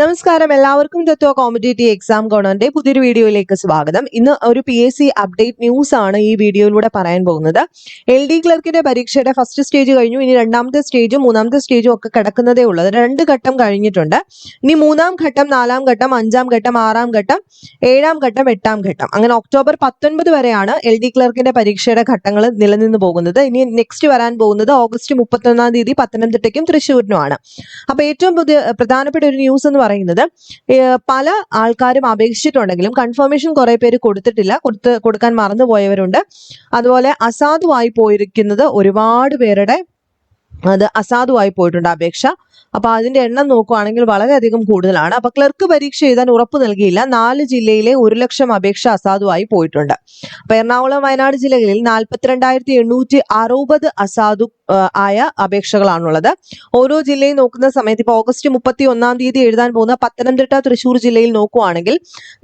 നമസ്കാരം. എല്ലാവർക്കും തത്വ competitive exam കോണറിന്റെ പുതിയൊരു വീഡിയോയിലേക്ക് സ്വാഗതം. ഇന്ന് ഒരു P S C update news ആണ് ഈ വീഡിയോയിലൂടെ പറയാൻ പോകുന്നത്. എൽ ഡി ക്ലർക്കിന്റെ പരീക്ഷയുടെ ഫസ്റ്റ് സ്റ്റേജ് കഴിഞ്ഞു. ഇനി രണ്ടാമത്തെ സ്റ്റേജും മൂന്നാമത്തെ സ്റ്റേജും ഒക്കെ കിടക്കുന്നതേ ഉള്ളത് രണ്ട് ഘട്ടം കഴിഞ്ഞിട്ടുണ്ട്. ഇനി മൂന്നാം ഘട്ടം നാലാം ഘട്ടം അഞ്ചാം ഘട്ടം ആറാം ഘട്ടം ഏഴാം ഘട്ടം എട്ടാം ഘട്ടം. അങ്ങനെ ഒക്ടോബർ പത്തൊൻപത് വരെയാണ് എൽ ഡി ക്ലർക്കിന്റെ പരീക്ഷയുടെ ഘട്ടങ്ങൾ നിലനിന്ന് പോകുന്നത്. ഇനി നെക്സ്റ്റ് വരാൻ പോകുന്നത് ഓഗസ്റ്റ് മുപ്പത്തൊന്നാം തീയതി പത്തനംതിട്ടയ്ക്കും തൃശ്ശൂരിനുമാണ്. അപ്പൊ ഏറ്റവും പ്രധാനപ്പെട്ട ഒരു ന്യൂസ് എന്ന് പറയുന്നത്. പല ആൾക്കാരും അപേക്ഷിച്ചിട്ടുണ്ടെങ്കിലും കൺഫർമേഷൻ കുറെ പേര് കൊടുത്തിട്ടില്ല. കൊടുത്ത് കൊടുക്കാൻ മറന്നുപോയവരുണ്ട്. അതുപോലെ അസാധുവായി പോയിരിക്കുന്നത് ഒരുപാട് പേരുടെ അത് അസാധുവായി പോയിട്ടുണ്ട് അപേക്ഷ. അപ്പൊ അതിന്റെ എണ്ണം നോക്കുവാണെങ്കിൽ വളരെയധികം കൂടുതലാണ്. അപ്പൊ ക്ലർക്ക് പരീക്ഷ എഴുതാൻ ഉറപ്പ് നൽകിയില്ല. നാല് ജില്ലയിലെ ഒരു ലക്ഷം അപേക്ഷ അസാധുവായി പോയിട്ടുണ്ട്. അപ്പൊ എറണാകുളം വയനാട് ജില്ലകളിൽ നാൽപ്പത്തിരണ്ടായിരത്തി എണ്ണൂറ്റി അറുപത് അസാധു ആയ അപേക്ഷകളാണുള്ളത്. ഓരോ ജില്ലയും നോക്കുന്ന സമയത്ത് ഇപ്പൊ ഓഗസ്റ്റ് മുപ്പത്തി ഒന്നാം തീയതി എഴുതാൻ പോകുന്ന പത്തനംതിട്ട തൃശ്ശൂർ ജില്ലയിൽ നോക്കുവാണെങ്കിൽ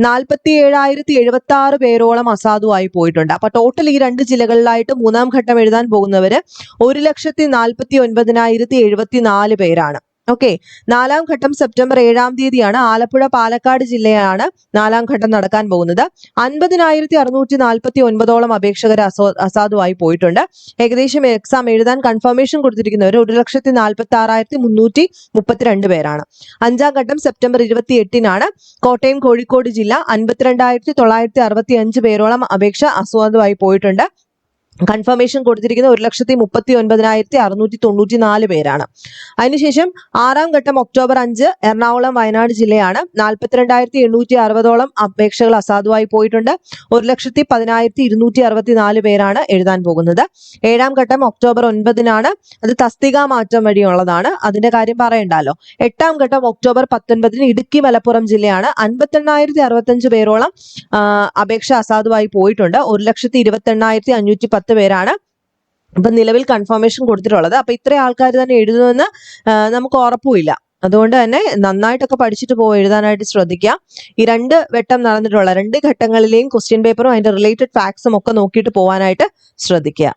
നാൽപ്പത്തി ഏഴായിരത്തി എഴുപത്തി ആറ് പേരോളം അസാധുവായി പോയിട്ടുണ്ട്. അപ്പൊ ടോട്ടൽ ഈ രണ്ട് ജില്ലകളിലായിട്ട് മൂന്നാം ഘട്ടം എഴുതാൻ പോകുന്നവര് ഒരു ലക്ഷത്തി നാൽപ്പത്തി ഒൻപതിനായിരത്തി എഴുപത്തി നാല് പേരാണ്. ഓക്കെ നാലാം ഘട്ടം സെപ്റ്റംബർ ഏഴാം തീയതിയാണ് ആലപ്പുഴ പാലക്കാട് ജില്ലയാണ് നാലാം ഘട്ടം നടക്കാൻ പോകുന്നത്. അൻപതിനായിരത്തി അറുന്നൂറ്റി നാൽപ്പത്തി ഒൻപതോളം അപേക്ഷകർ അസോ അസാധുവായി പോയിട്ടുണ്ട്. ഏകദേശം എക്സാം എഴുതാൻ കൺഫർമേഷൻ കൊടുത്തിരിക്കുന്നവർ ഒരു ലക്ഷത്തി നാൽപ്പത്തി ആറായിരത്തി മുന്നൂറ്റി മുപ്പത്തിരണ്ട് പേരാണ്. അഞ്ചാം ഘട്ടം സെപ്റ്റംബർ ഇരുപത്തി എട്ടിനാണ് കോട്ടയം കോഴിക്കോട് ജില്ല അൻപത്തിരണ്ടായിരത്തി തൊള്ളായിരത്തി അറുപത്തി അഞ്ച് പേരോളം അപേക്ഷ അസാധുവായി പോയിട്ടുണ്ട്. കൺഫർമേഷൻ കൊടുത്തിരിക്കുന്നത് ഒരു ലക്ഷത്തി മുപ്പത്തി ഒൻപതിനായിരത്തി അറുന്നൂറ്റി തൊണ്ണൂറ്റി നാല് പേരാണ്. അതിനുശേഷം ആറാം ഘട്ടം ഒക്ടോബർ അഞ്ച് എറണാകുളം വയനാട് ജില്ലയാണ്. നാൽപ്പത്തിരണ്ടായിരത്തി എണ്ണൂറ്റി അറുപതോളം അപേക്ഷകൾ അസാധുവായി പോയിട്ടുണ്ട്. ഒരു ലക്ഷത്തി പതിനായിരത്തി ഇരുന്നൂറ്റി അറുപത്തി നാല് പേരാണ് എഴുതാൻ പോകുന്നത്. ഏഴാം ഘട്ടം ഒക്ടോബർ ഒൻപതിനാണ്. അത് തസ്തിക മാറ്റം വഴിയുള്ളതാണ്. അതിന്റെ കാര്യം പറയണ്ടല്ലോ. എട്ടാം ഘട്ടം ഒക്ടോബർ പത്തൊൻപതിന് ഇടുക്കി മലപ്പുറം ജില്ലയാണ്. അൻപത്തെണ്ണായിരത്തി അറുപത്തഞ്ച് പേരോളം അപേക്ഷ അസാധുവായി പോയിട്ടുണ്ട്. ഒരു ലക്ഷത്തി ഇരുപത്തി എണ്ണായിരത്തി അഞ്ഞൂറ്റി പത്ത് പേരാണ്. ഇപ്പം നിലവിൽ കൺഫർമേഷൻ കൊടുത്തിട്ടുള്ളത്. അപ്പൊ ഇത്രയും ആൾക്കാർ തന്നെ എഴുതുമെന്ന് നമുക്ക് ഉറപ്പുമില്ല. അതുകൊണ്ട് തന്നെ നന്നായിട്ടൊക്കെ പഠിച്ചിട്ട് പോയി എഴുതാനായിട്ട് ശ്രദ്ധിക്കുക. ഈ രണ്ട് വെട്ടം നടന്നിട്ടുള്ള രണ്ട് ഘട്ടങ്ങളിലെയും ക്വസ്റ്റ്യൻ പേപ്പറും അതിന്റെ റിലേറ്റഡ് ഫാക്ട്സും ഒക്കെ നോക്കിയിട്ട് പോകാനായിട്ട് ശ്രദ്ധിക്കുക.